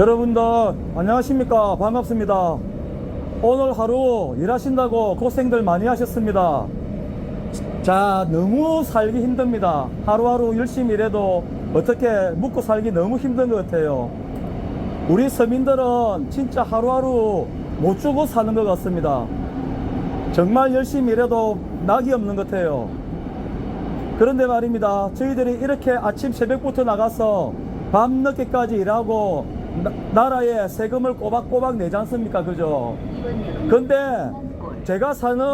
여러분들 안녕하십니까? 반갑습니다. 오늘 하루 일하신다고 고생들 많이 하셨습니다. 자 너무 살기 힘듭니다. 하루하루 열심히 일해도 어떻게 묵고 살기 너무 힘든 것 같아요. 우리 서민들은 진짜 하루하루 못 주고 사는 것 같습니다. 정말 열심히 일해도 낙이 없는 것 같아요. 그런데 말입니다. 저희들이 이렇게 아침 새벽부터 나가서 밤늦게까지 일하고 나, 나라에 세금을 꼬박꼬박 내지 않습니까? 그죠? 근데 제가 사는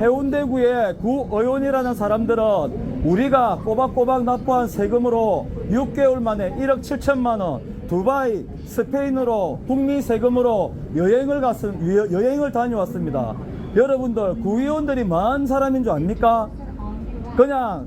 해운대구의 구의원이라는 사람들은 우리가 꼬박꼬박 납부한 세금으로 6개월 만에 1억 7천만 원 두바이, 스페인으로 국민 세금으로 여행을 갔음, 여- 여행을 다녀왔습니다. 여러분들 구의원들이 많은 사람인 줄 압니까? 그냥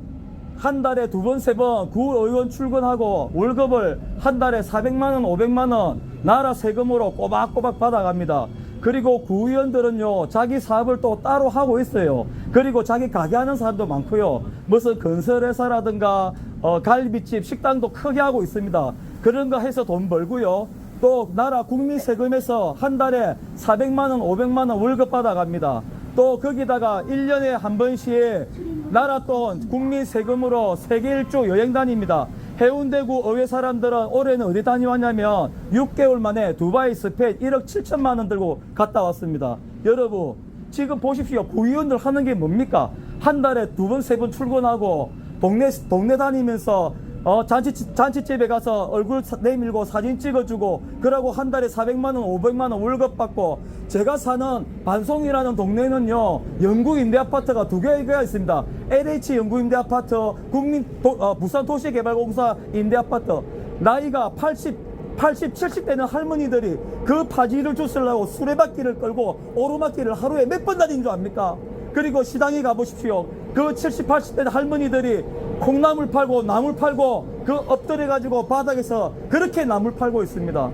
한 달에 두 번, 세 번 구의원 출근하고 월급을 한 달에 400만원, 500만원 나라 세금으로 꼬박꼬박 받아갑니다. 그리고 구의원들은요, 자기 사업을 또 따로 하고 있어요. 그리고 자기 가게 하는 사람도 많고요. 무슨 건설회사라든가, 어, 갈비집, 식당도 크게 하고 있습니다. 그런 거 해서 돈 벌고요. 또 나라 국민 세금에서 한 달에 400만원, 500만원 월급 받아갑니다. 또 거기다가 1년에 한 번씩 나라 돈 국민 세금으로 세계 일주 여행 다닙니다. 해운대구 의회 사람들은 올해는 어디 다녀왔냐면 6개월 만에 두바이 스페인 1억 7천만 원 들고 갔다 왔습니다. 여러분 지금 보십시오. 구의원들 하는 게 뭡니까? 한 달에 두 번, 세 번 출근하고 동네 동네 다니면서 어, 잔치, 잔치집에 가서 얼굴 사- 내밀고 사진 찍어주고, 그러고 한 달에 400만원, 500만원 월급 받고, 제가 사는 반송이라는 동네는요, 영구 임대 아파트가 두 개가 있습니다. LH 영구 임대 아파트, 국민, 도- 어, 부산 도시개발공사 임대 아파트. 나이가 80, 80, 70 되는 할머니들이 그 파지를 주스려고 수레바퀴를 끌고 오르막길을 하루에 몇 번 다니는 줄 압니까? 그리고 시장에 가보십시오. 그 70, 80대 할머니들이 콩나물 팔고 나물 팔고 그 엎드려 가지고 바닥에서 그렇게 나물 팔고 있습니다.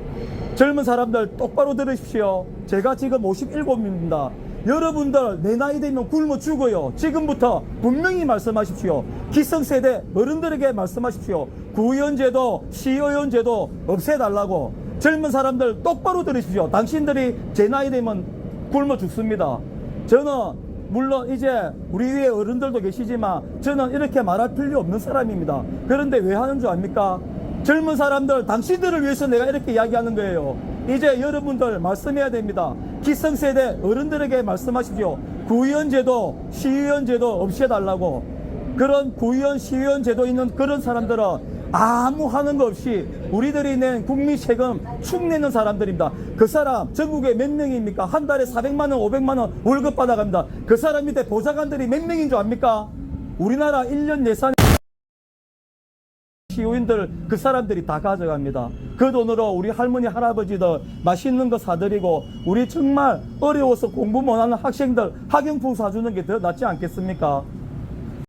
젊은 사람들 똑바로 들으십시오. 제가 지금 57입니다. 여러분들 내 나이 되면 굶어 죽어요. 지금부터 분명히 말씀하십시오. 기성세대 어른들에게 말씀하십시오. 구의원제도, 시의원제도 없애달라고. 젊은 사람들 똑바로 들으십시오. 당신들이 제 나이 되면 굶어 죽습니다. 저는 물론 이제 우리 위에 어른들도 계시지만 저는 이렇게 말할 필요 없는 사람입니다. 그런데 왜 하는 줄 압니까? 젊은 사람들, 당신들을 위해서 내가 이렇게 이야기하는 거예요. 이제 여러분들 말씀해야 됩니다. 기성세대 어른들에게 말씀하십시오. 구의원제도, 시의원제도 없애달라고. 그런 구의원, 시의원 제도 있는 그런 사람들은 아무 하는 거 없이 우리들이 낸 국민 세금 축 내는 사람들입니다. 그 사람 전국에 몇 명입니까? 한 달에 400만 원, 500만 원 월급 받아갑니다. 그 사람 밑에 보좌관들이 몇 명인 줄 압니까? 우리나라 1년 예산 시의원들 그 사람들이 다 가져갑니다. 그 돈으로 우리 할머니 할아버지들 맛있는 거 사드리고 우리 정말 어려워서 공부 못하는 학생들 학용품 사주는 게 더 낫지 않겠습니까?